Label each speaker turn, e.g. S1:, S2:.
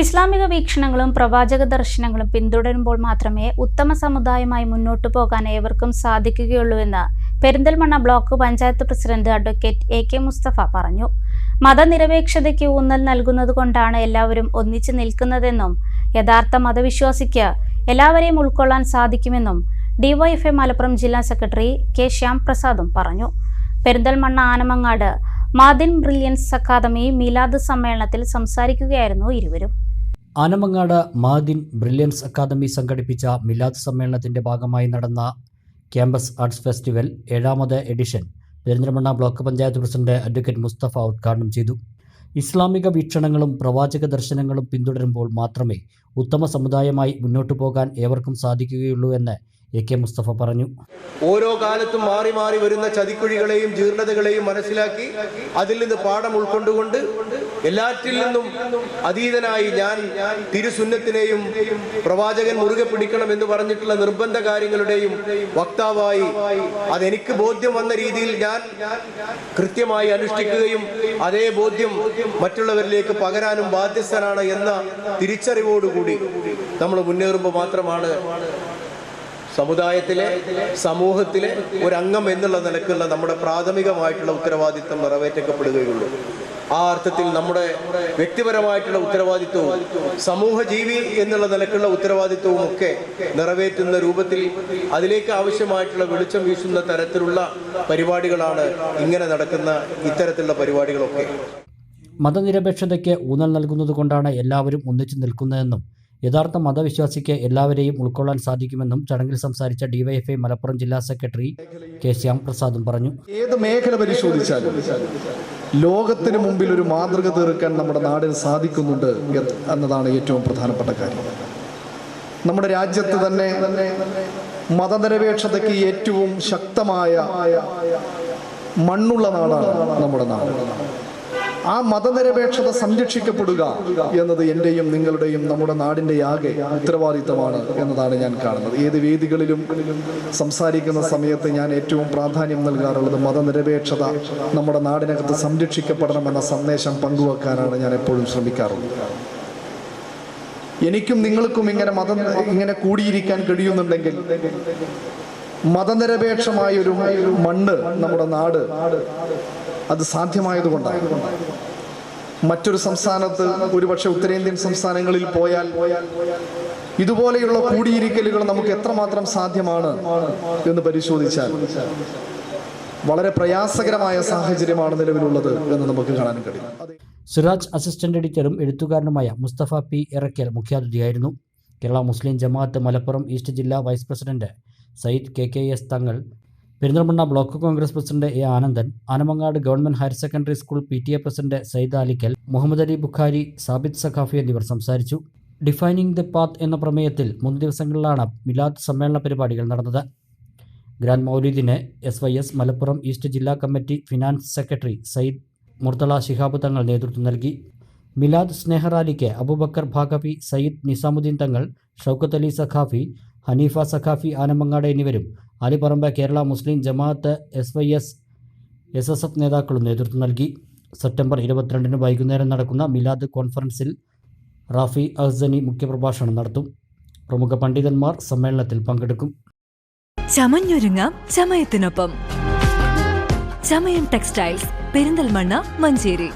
S1: ഇസ്ലാമിക വീക്ഷണങ്ങളും പ്രവാചക ദർശനങ്ങളും പിന്തുടരുമ്പോൾ മാത്രമേ ഉത്തമ സമുദായമായി മുന്നോട്ടു പോകാൻ ഏവർക്കും സാധിക്കുകയുള്ളൂവെന്ന് Perinthalmanna block panchayat president advocate A K Mustafa പറഞ്ഞു. മതനിരപേക്ഷതയ്ക്ക് ഊന്നൽ നൽകുന്നതുകൊണ്ടാണ് എല്ലാവരും ഒന്നിച്ചു നിൽക്കുന്നതെന്നും യഥാർത്ഥ മതവിശ്വാസിക്ക് എല്ലാവരെയും ഉൾക്കൊള്ളാൻ സാധിക്കുമെന്നും ഡിവൈഎഫ്എ മലപ്പുറം ജില്ലാ സെക്രട്ടറി കെ ശ്യാം പ്രസാദും പറഞ്ഞു. പെരിന്തൽമണ്ണ ആനമങ്ങാട് മാദിൻ ബ്രില്യൻസ് അക്കാദമി മീലാദ് സമ്മേളനത്തിൽ സംസാരിക്കുകയായിരുന്നു ഇരുവരും.
S2: ആനമങ്ങാട് മാദിൻ ബ്രില്യൻസ് അക്കാദമി സംഘടിപ്പിച്ച മിലാദ് സമ്മേളനത്തിന്റെ ഭാഗമായി നടന്ന ക്യാമ്പസ് ആർട്സ് ഫെസ്റ്റിവൽ ഏഴാമത് edition Perinthalmanna block panchayat president advocate Mustafa ഉദ്ഘാടനം ചെയ്തു. ഇസ്ലാമിക വീക്ഷണങ്ങളും പ്രവാചക ദർശനങ്ങളും പിന്തുടരുമ്പോൾ മാത്രമേ ഉത്തമ സമുദായമായി മുന്നോട്ടു പോകാൻ ഏവർക്കും സാധിക്കുകയുള്ളൂ എന്ന് എ കെ മുസ്തഫ പറഞ്ഞു.
S3: ഓരോ കാലത്തും മാറി മാറി വരുന്ന ചതിക്കുഴികളെയും ജീർണതകളെയും മനസ്സിലാക്കി അതിൽ നിന്ന് പാഠം ഉൾക്കൊണ്ടുകൊണ്ട് എല്ലാറ്റിൽ നിന്നും അതീതനായി ഞാൻ തിരുസുന്നത്തിനെയും പ്രവാചകൻ മുറുകെ പിടിക്കണം എന്ന് പറഞ്ഞിട്ടുള്ള നിർബന്ധ കാര്യങ്ങളുടെയും വക്താവായി അതെനിക്ക് ബോധ്യം വന്ന രീതിയിൽ ഞാൻ കൃത്യമായി അനുഷ്ഠിക്കുകയും അതേ ബോധ്യം മറ്റുള്ളവരിലേക്ക് പകരാനും ബാധ്യസ്ഥനാണ് എന്ന തിരിച്ചറിവോടുകൂടി നമ്മൾ മുന്നേറുമ്പോൾ മാത്രമാണ് സമുദായത്തിലെ സമൂഹത്തിലെ ഒരംഗം എന്നുള്ള നിലക്കുള്ള നമ്മുടെ പ്രാഥമികമായിട്ടുള്ള ഉത്തരവാദിത്തം നിറവേറ്റപ്പെടുകയുള്ളൂ ആ അർത്ഥത്തിൽ നമ്മുടെ വ്യക്തിപരമായിട്ടുള്ള ഉത്തരവാദിത്വവും സമൂഹ ജീവി എന്നുള്ള നിലക്കുള്ള ഉത്തരവാദിത്വവും ഒക്കെ നിറവേറ്റുന്ന രൂപത്തിൽ അതിലേക്ക് ആവശ്യമായിട്ടുള്ള വെളിച്ചം വീശുന്ന തരത്തിലുള്ള പരിപാടികളാണ് ഇങ്ങനെ നടക്കുന്ന ഇത്തരത്തിലുള്ള പരിപാടികളൊക്കെ.
S2: മതനിരപേക്ഷതയ്ക്ക് ഊന്നൽ നൽകുന്നതുകൊണ്ടാണ് എല്ലാവരും ഒന്നിച്ചു നിൽക്കുന്നതെന്നും യഥാർത്ഥ മതവിശ്വാസിക്ക് എല്ലാവരെയും ഉൾക്കൊള്ളാൻ സാധിക്കുമെന്നും ചടങ്ങിൽ സംസാരിച്ച ഡിവൈഎഫ്ഐ മലപ്പുറം ജില്ലാ സെക്രട്ടറി കെ ശ്യാം പ്രസാദും പറഞ്ഞു.
S4: ഏത് മേഖല പരിശോധിച്ചാലും ലോകത്തിന് മുമ്പിൽ ഒരു മാതൃക തീർക്കാൻ നമ്മുടെ നാടിന് സാധിക്കുന്നുണ്ട് എന്നതാണ് ഏറ്റവും പ്രധാനപ്പെട്ട കാര്യം. നമ്മുടെ രാജ്യത്ത് തന്നെ മതനിരപേക്ഷതയ്ക്ക് ഏറ്റവും ശക്തമായ മണ്ണുള്ള നാടാണ് നമ്മുടെ നാട്. ആ മതനിരപേക്ഷത സംരക്ഷിക്കപ്പെടുക എന്നത് എന്റെയും നിങ്ങളുടെയും നമ്മുടെ നാടിന്റെ ആകെ ഉത്തരവാദിത്തമാണ് എന്നതാണ് ഞാൻ കാണുന്നത്. ഏത് വേദികളിലും സംസാരിക്കുന്ന സമയത്ത് ഞാൻ ഏറ്റവും പ്രാധാന്യം നൽകാറുള്ളത് മതനിരപേക്ഷത നമ്മുടെ നാടിനകത്ത് സംരക്ഷിക്കപ്പെടണമെന്ന സന്ദേശം പങ്കുവെക്കാനാണ് ഞാൻ എപ്പോഴും ശ്രമിക്കാറുള്ളത്. എനിക്കും നിങ്ങൾക്കും ഇങ്ങനെ മതം ഇങ്ങനെ കൂടിയിരിക്കാൻ കഴിയുന്നുണ്ടെങ്കിൽ മതനിരപേക്ഷമായ ഒരു മണ്ണ് നമ്മുടെ നാട് അത് സാധ്യമായതുകൊണ്ടാണ് മറ്റൊരു സംസ്ഥാനത്ത് ഒരുപക്ഷെ ഉത്തരേന്ത്യൻ സംസ്ഥാനങ്ങളിൽ പോയാൽ ഇതുപോലെയുള്ള കൂടിയിരിക്കലുകൾ നമുക്ക് എത്രമാത്രം സാധ്യമാണ് എന്ന് പരിശോധിച്ചാൽ വളരെ പ്രയാസകരമായ സാഹചര്യമാണ് നിലവിലുള്ളത് എന്ന് നമുക്ക് കാണാൻ കഴിയും.
S2: സിറാജ് അസിസ്റ്റന്റ് എഡിറ്ററും എഴുത്തുകാരനുമായ മുസ്തഫ പി ഇറക്കൽ മുഖ്യാതിഥിയായിരുന്നു കേരള മുസ്ലിം ജമാഅത്ത് മലപ്പുറം ഈസ്റ്റ് ജില്ലാ vice president Sayyid K K S Thangal Perinthalmanna block Congress president A Anandan Anamangad government higher secondary school P T A president Sayyid Alikkal Muhammad Ali Bukhari Sabid Saqafi എന്നിവർ സംസാരിച്ചു. Defining the path എന്ന പ്രമേയത്തിൽ മൂന്ന് ദിവസങ്ങളിലാണ് മിലാദ് സമ്മേളന പരിപാടികൾ നടന്നത്. Grand മൗലീദിന് S Y S Malappuram east ജില്ലാ committee finance secretary Sayyid Murthala Shihab Thangal നേതൃത്വം നൽകി. മിലാദ് സ്നേഹറാലിക്ക് അബൂബക്കർ ഭാഗവി സയ്യിദ് നിസാമുദ്ദീൻ തങ്ങൾ ഷൗക്കത്ത് അലി സഖാഫി ഹനീഫ സഖാഫി ആനമങ്ങാട് എന്നിവരും Alipparamba Kerala Muslim Jamaath S Y S S S F നേതാക്കളും നേതൃത്വം നൽകി. സെപ്റ്റംബർ ഇരുപത്തിരണ്ടിന് വൈകുന്നേരം നടക്കുന്ന മിലാദ് കോൺഫറൻസിൽ റാഫി അഹ്സനി മുഖ്യപ്രഭാഷണം നടത്തും. പ്രമുഖ പണ്ഡിതന്മാർ സമ്മേളനത്തിൽ പങ്കെടുക്കും.
S5: ചമഞ്ഞൊരുങ്ങ ചമയത്തിനൊപ്പം. ചമയം ടെക്സ്റ്റൈൽസ് പെരിന്തൽമണ്ണ മഞ്ചേരി.